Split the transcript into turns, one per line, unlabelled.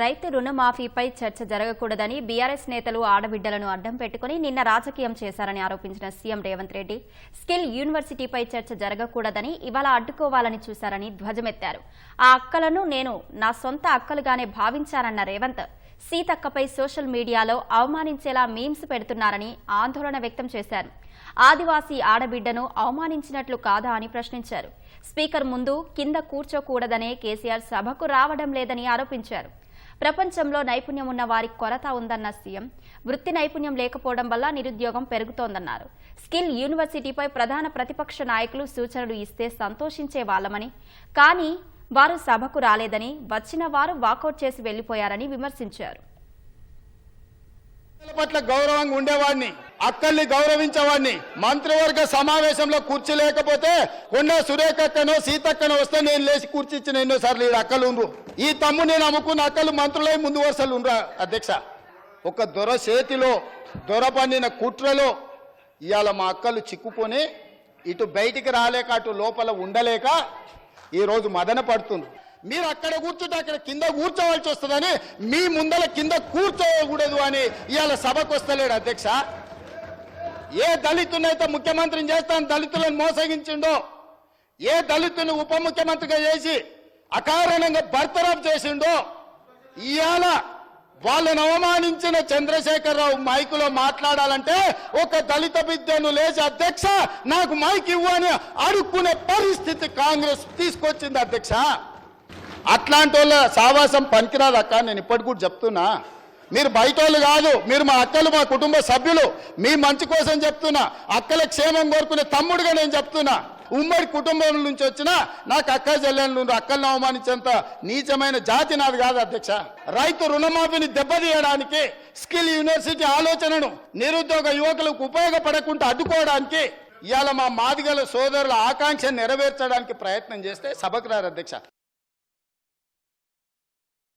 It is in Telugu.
రైతు రుణమాఫీపై చర్చ జరగకూడదని బీఆర్ఎస్ నేతలు ఆడబిడ్డలను అడ్డం పెట్టుకుని నిన్న రాజకీయం చేశారని ఆరోపించిన సీఎం రేవంత్ రెడ్డి. స్కిల్ యూనివర్సిటీపై చర్చ జరగకూడదని ఇవాళ అడ్డుకోవాలని చూశారని ధ్వజమెత్తారు. ఆ అక్కలను నేను నా సొంత అక్కలుగానే భావించానన్న రేవంత్ సీతక్కపై సోషల్ మీడియాలో అవమానించేలా మీమ్స్ పెడుతున్నారని ఆందోళన వ్యక్తం చేశారు. ఆదివాసీ ఆడబిడ్డను అవమానించినట్లు కాదా అని ప్రశ్నించారు. స్పీకర్ ముందు కింద కూర్చోకూడదనే కేసీఆర్ సభకు రావడం లేదని ఆరోపించారు. ప్రపంచంలో నైపుణ్యం ఉన్న వారికి కొరత ఉందన్న సీఎం వృత్తి నైపుణ్యం లేకపోవడం వల్ల నిరుద్యోగం పెరుగుతోందన్నారు. స్కిల్ యూనివర్సిటీపై ప్రధాన ప్రతిపక్ష నాయకులు సూచనలు ఇస్తే సంతోషించే వాళ్ళమని కానీ వారు సభకు రాలేదని వచ్చిన వారు వాకౌట్ చేసి వెళ్ళిపోయారని విమర్శించారు.
పట్ల గౌరవంగా ఉండేవాడిని. అక్కల్ని గౌరవించేవాడిని. మంత్రివర్గ సమావేశంలో కూర్చోలేకపోతే లేకపోతే కొండ సురేఖ సీతక్కనో వస్తే నేను లేచి కూర్చి ఇచ్చిన ఎన్నోసార్లు ఈ అక్కలు ఉండ్రు. ఈ తమ్ము నేను అమ్ముకున్న అక్కలు మంత్రులై ముందు వరుసలు ఉండ్రా అధ్యక్ష. ఒక దొర చేతిలో దొర పండిన కుట్రలో ఇవాళ మా అక్కలు చిక్కుకొని ఇటు బయటికి రాలేక అటు లోపల ఉండలేక ఈరోజు మదన పడుతుంది మీరు అక్కడ కూర్చుంటే అక్కడ కింద కూర్చోవలసి వస్తుందని మీ ముందల కింద కూర్చోకూడదు అని ఇవాళ సభకు వస్తలేడు అధ్యక్ష. ఏ దళితునైతే ముఖ్యమంత్రిని చేస్తాను దళితులను మోసగించిండో ఏ దళితుని ఉప ముఖ్యమంత్రిగా చేసి అకారణంగా బర్తరఫ్ చేసిండో ఇవాళ వాళ్ళను అవమానించిన చంద్రశేఖరరావు మైకులో మాట్లాడాలంటే ఒక దళిత బిడ్డను లేచి అధ్యక్ష నాకు మైక్ ఇవ్వని అడుక్కునే పరిస్థితి కాంగ్రెస్ తీసుకొచ్చింది అధ్యక్ష. అట్లాంటి వాళ్ళ సావాసం పనికిరాదక్క నేను ఇప్పటికి కూడా చెప్తున్నా. మీరు బయట కాదు మీరు మా అక్కలు మా కుటుంబ సభ్యులు. మీ మంచి కోసం చెప్తున్నా. అక్కల క్షేమం కోరుకునే తమ్ముడుగా నేను చెప్తున్నా. ఉమ్మడి కుటుంబం నుంచి వచ్చిన నాకు అక్క చెల్లెళ్ళు అక్కలను అవమానించేంత నీచమైన జాతి నాది కాదు అధ్యక్ష. రైతు రుణమాఫీని దెబ్బతీయడానికి స్కిల్ యూనివర్సిటీ ఆలోచనను నిరుద్యోగ యువకులకు ఉపయోగపడకుండా అడ్డుకోవడానికి ఇవాళ మా మాదిగల సోదరుల ఆకాంక్ష నెరవేర్చడానికి ప్రయత్నం చేస్తే సభకు రారు అధ్యక్ష.